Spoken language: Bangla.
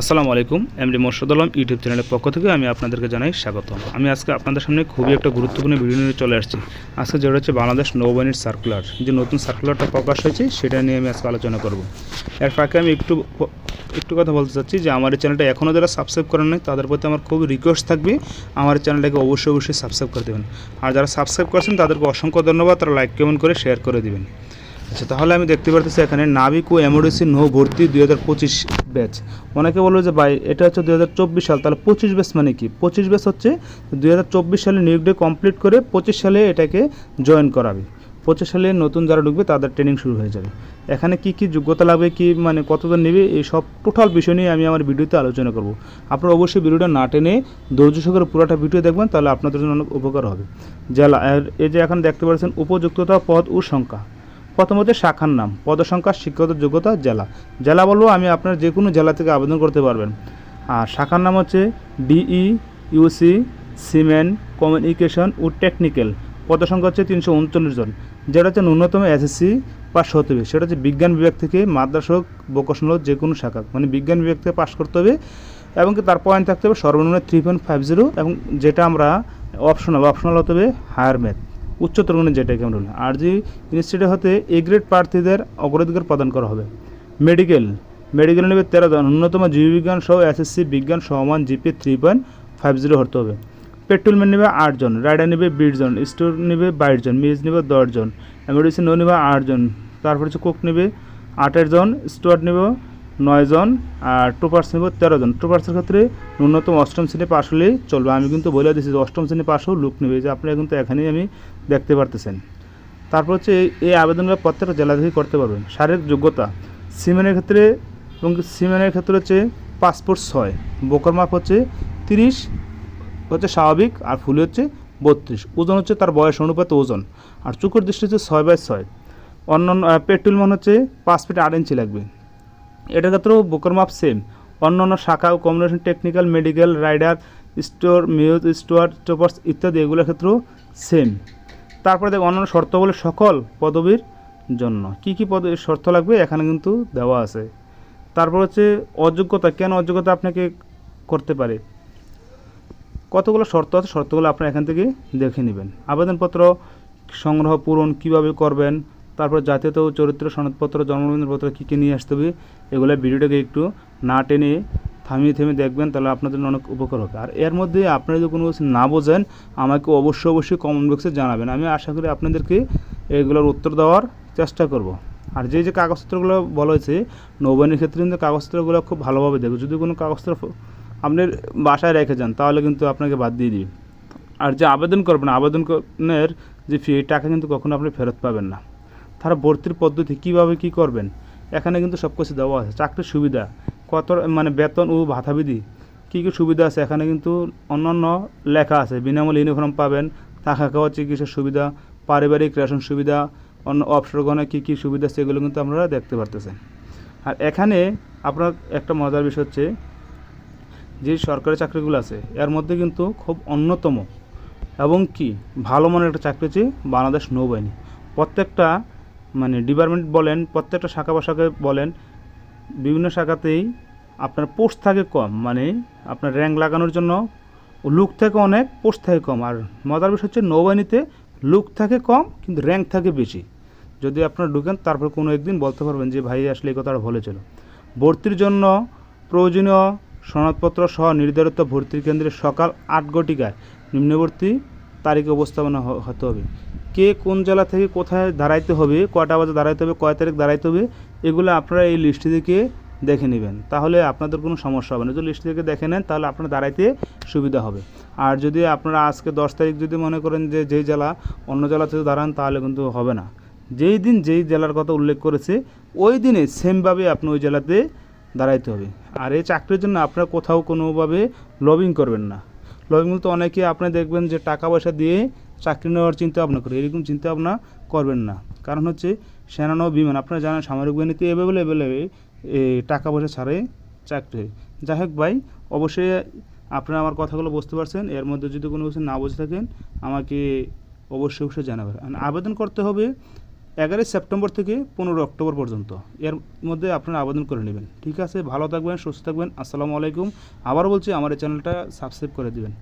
আসসালামু আলাইকুম এমডি মোর্শদ আলম, ইউটিউব চ্যানেলের পক্ষ থেকে আমি আপনাদেরকে জানাই স্বাগত আমি আজকে আপনাদের সামনে খুবই একটা গুরুত্বপূর্ণ ভিডিও নিয়ে চলে আসছি। আজকে যেটা হচ্ছে বাংলাদেশ নৌবাহিনীর সার্কুলার যে নতুন সার্কুলারটা প্রকাশ হয়েছে, সেটা নিয়ে আমি আজকে আলোচনা করব। এর ফাঁকে আমি একটু একটু কথা বলতে চাচ্ছি যে আমার এই চ্যানেলটা এখনও যারা সাবস্ক্রাইব করেন নাই, তাদের প্রতি আমার খুব রিকোয়েস্ট থাকবে, আমার চ্যানেলটাকে অবশ্যই অবশ্যই সাবস্ক্রাইব করে দেবেন। আর যারা সাবস্ক্রাইব করছেন, তাদেরকে অসংখ্য ধন্যবাদ। তারা লাইক কমেন্ট করে শেয়ার করে দিবেন। আচ্ছা তাহলে আমি দেখতে পারতেছি এখানে নাবিক ও নৌ ভর্তি দুই হাজার পঁচিশ ব্যাচ। অনেকে বলল যে, ভাই, এটা হচ্ছে দুই হাজার চব্বিশ সাল, তাহলে পঁচিশ ব্যাচ মানে কি? পঁচিশ ব্যাচ হচ্ছে দুই হাজার চব্বিশ সালে নিয়োগ ডে কমপ্লিট করে পঁচিশ সালে এটাকে জয়েন করাবে। পঁচিশ সালে নতুন যারা ঢুকবে, তাদের ট্রেনিং শুরু হয়ে যাবে। এখানে কি কি যোগ্যতা লাগবে, কি মানে কতজন নেবে, এই সব টোটাল বিষয় নিয়ে আমি আমার ভিডিওতে আলোচনা করব। আপনারা অবশ্যই ভিডিওটা না টেনে ধৈর্য সহকারে পুরোটা ভিডিও দেখবেন, তাহলে আপনাদের জন্য অনেক উপকার হবে। জেলা এই যে এখন দেখতে পাচ্ছেন, উপযুক্ততা, পদ ও সংখ্যা। প্রথমত শাখার নাম, পদসংখ্যা, শিক্ষাগত যোগ্যতা, জেলা। জেলা বলব, আমি আপনার যে কোনো জেলা থেকে আবেদন করতে পারবেন। আর শাখার নাম হচ্ছে ডিই, ইউসি, সিমেন্ট, কমিউনিকেশন ও টেকনিক্যাল। পদসংখ্যা হচ্ছে তিনশো উনচল্লিশ জন। যেটা হচ্ছে ন্যূনতম এসএসসি পাশ হতে হবে। সেটা হচ্ছে বিজ্ঞান বিভাগ থেকে মাদ্রাসা হোক যে কোনো শাখা। মানে বিজ্ঞান বিভাগ থেকে পাস করতে হবে এবং কি তার পয়েন্ট থাকতে হবে সর্বনিম্ন থ্রি পয়েন্ট ফাইভ জিরো এবং যেটা আমরা অপশনাল অপশনাল হতে হবে হায়ার ম্যাথ উচ্চতর গুণে যেটাকে আমরা বলি। আর জি ইনস্টিটিউটে হতে এ গ্রেড প্রার্থীদের অগ্রাধিকার প্রদান করা হবে। মেডিকেল মেডিকেল নেবে তেরো জন। ন্যূনতম জীববিজ্ঞান সহ এসএসসি বিজ্ঞান সমান GP three point five zero হতে হবে। পেট্রোলম্যান নেবে আটজন রাইডার নেবে বিশ জন স্টোর নেবে বাইশ জন মেজ নেবে দশজন এমার্জেন্সি নো নেবে আটজন তারপর হচ্ছে কোক নেবে আটের জন স্টোয়ার নেবে নয়জন আর টুপার্স নেব তেরো জন। টুপার্সের ক্ষেত্রে ন্যূনতম অষ্টম শ্রেণি পাশ হলেই চলবে। আমি কিন্তু বলে দিচ্ছি যে অষ্টম শ্রেণি পাশেও লুক নেবে। যে আপনারা কিন্তু এখানেই আমি দেখতে পারতেছেন। তারপর হচ্ছে এই- এই আবেদনগুলো প্রত্যেকটা জেলা থেকে করতে পারবেন। শারীরিক যোগ্যতা, সিমেনের ক্ষেত্রে এবং সিমেনের ক্ষেত্রে হচ্ছে পাসপোর্ট ছয়, বোকর মাপ হচ্ছে তিরিশ, হচ্ছে স্বাভাবিক আর ফুলি হচ্ছে বত্রিশ। ওজন হচ্ছে তার বয়স অনুপাতে ওজন। আর চুকুর দৃষ্টি হচ্ছে ছয় বাই ছয়। অন্যান্য পেট্রোল মান হচ্ছে পাঁচ ফিট আট ইঞ্চি লাগবে। এটার ক্ষেত্রেও বুকের মাপ সেম অন্য অন্য শাখা combination technical medical rider store muse স্টোয়ার স্টোপার্স ইত্যাদি এগুলোর ক্ষেত্রেও সেম তারপরে দেখ অন্যান্য শর্ত বলে সকল পদবীর জন্য। কি কি পদ শর্ত লাগবে এখানে কিন্তু দেওয়া আছে। তারপর হচ্ছে অযোগ্যতা, কেন অযোগ্যতা আপনাকে করতে পারে? কতগুলো শর্ত আছে, শর্তগুলো আপনারা এখান থেকে দেখে নেবেন। আবেদনপত্র সংগ্রহ, পূরণ কীভাবে করবেন তারপর জাতীয়ত ও চরিত্র সনদপত্র জন্মদিনপত্র কী কী নিয়ে আসতে হবে, এগুলো ভিডিওটাকে একটু না টেনে থামিয়ে থেমে দেখবেন, তাহলে আপনাদের অনেক উপকার হবে। আর এর মধ্যে আপনারা যদি কোনো কিছু না বোঝেন, আমাকে অবশ্যই অবশ্যই কমেন্ট বক্সে জানাবেন। আমি আশা করি আপনাদেরকে এগুলোর উত্তর দেওয়ার চেষ্টা করব। আর যে যে কাগজপত্রগুলো বলা হয়েছে, নৌবাহিনীর ক্ষেত্রে কিন্তু কাগজপত্রগুলো খুব ভালোভাবে দেখবে। যদি কোনো কাগজপত্র আপনি বাসায় রেখে যান, তাহলে কিন্তু আপনাকে বাদ দিয়ে দিবে। আর যে আবেদন করবেন আবেদন আবেদনের যে ফি টাকা কিন্তু কখনো আপনি ফেরত পাবেন না। তারা ভর্তির পদ্ধতি কীভাবে কি করবেন? এখানে কিন্তু সব কিছু দেওয়া আছে। চাকরির সুবিধা, কত মানে বেতন ও ভাতাবিধি, কী কী সুবিধা আছে? এখানে কিন্তু অন্যান্য লেখা আছে। বিনামূল্যে ইউনিফর্ম পাবেন থাকা খাওয়া চিকিৎসার সুবিধা, পারিবারিক রেশন সুবিধা, অন্য অবসরগণে কী কী সুবিধা এগুলো কিন্তু আপনারা দেখতে পারতেছেন। আর এখানে আপনার একটা মজার বিষয় হচ্ছে, যে সরকারি চাকরিগুলো আছে, এর মধ্যে কিন্তু খুব অন্যতম। এবং কি? ভালো মানের একটা চাকরি হচ্ছে বাংলাদেশ নৌবাহিনী। প্রত্যেকটা মানে ডিপার্টমেন্ট বলেন, প্রত্যেকটা শাখা শাখাকে বলেন, বিভিন্ন শাখাতেই আপনার পোস্ট থাকে কম মানে আপনার র্যাঙ্ক লাগানোর জন্য লুক থাকে অনেক পোস্ট থাকে কম। আর মজার বিষয় হচ্ছে নৌবাহিনীতে লুক থাকে কম, কিন্তু র্যাঙ্ক থাকে বেশি। যদি আপনারা ঢুকেন, তারপর কোনো একদিন বলতে পারবেন যে, ভাই, আসলে এই কথাটা বলেছিল ভর্তির জন্য প্রয়োজনীয় সনদপত্র সহ নির্ধারিত ভর্তির কেন্দ্রে সকাল আট ঘটিকায় নিম্নবর্তী তারিখে উপস্থাপনা হতে হবে। কে কোন জেলা থেকে কোথায় দাঁড়াইতে হবে, কয়টা বাজে দাঁড়াইতে হবে, কয় তারিখ দাঁড়াইতে হবে, এগুলো আপনারা এই লিস্টটি থেকে দেখে নেবেন। তাহলে আপনাদের কোনো সমস্যা হবে না। যদি লিস্ট থেকে দেখে নেন, তাহলে আপনার দাঁড়াইতে সুবিধা হবে। আর যদি আপনারা আজকে দশ তারিখ যদি মনে করেন যে যেই জেলা অন্য জেলা থেকে দাঁড়ান, তাহলে কিন্তু হবে না। যেই দিন যেই জেলার কথা উল্লেখ করেছে, ওই দিনে সেমভাবে আপনি ওই জেলাতে দাঁড়াইতে হবে। আর এই চাকরির জন্য আপনারা কোথাও কোনোভাবে লবিং করবেন না। লবিং বলতে অনেকে আপনি দেখবেন যে টাকা পয়সা দিয়ে চাকরি নেওয়ার চিন্তা ভাবনা করে এরকম চিন্তা ভাবনা করবেন না। কারণ হচ্ছে সেনানো বিমান, আপনারা জানেন সামরিক বাহিনীতে এভেলেবেল টাকা পয়সা ছাড়াই চাকরি। যাই হোক ভাই, অবশ্যই আপনারা আমার কথাগুলো বুঝতে পারছেন, এর মধ্যে যদি কোনো কিছু না বুঝে থাকেন, আমাকে অবশ্যই অবশ্যই জানাবেন। আর আবেদন করতে হবে এগারোই সেপ্টেম্বর থেকে পনেরো অক্টোবর পর্যন্ত। এর মধ্যে আপনারা আবেদন করে নেবেন। ঠিক আছে? ভালো থাকবেন, সুস্থ থাকবেন, আসসালামু আলাইকুম। আবার বলছি, আমার এই চ্যানেলটা সাবস্ক্রাইব করে দিবেন।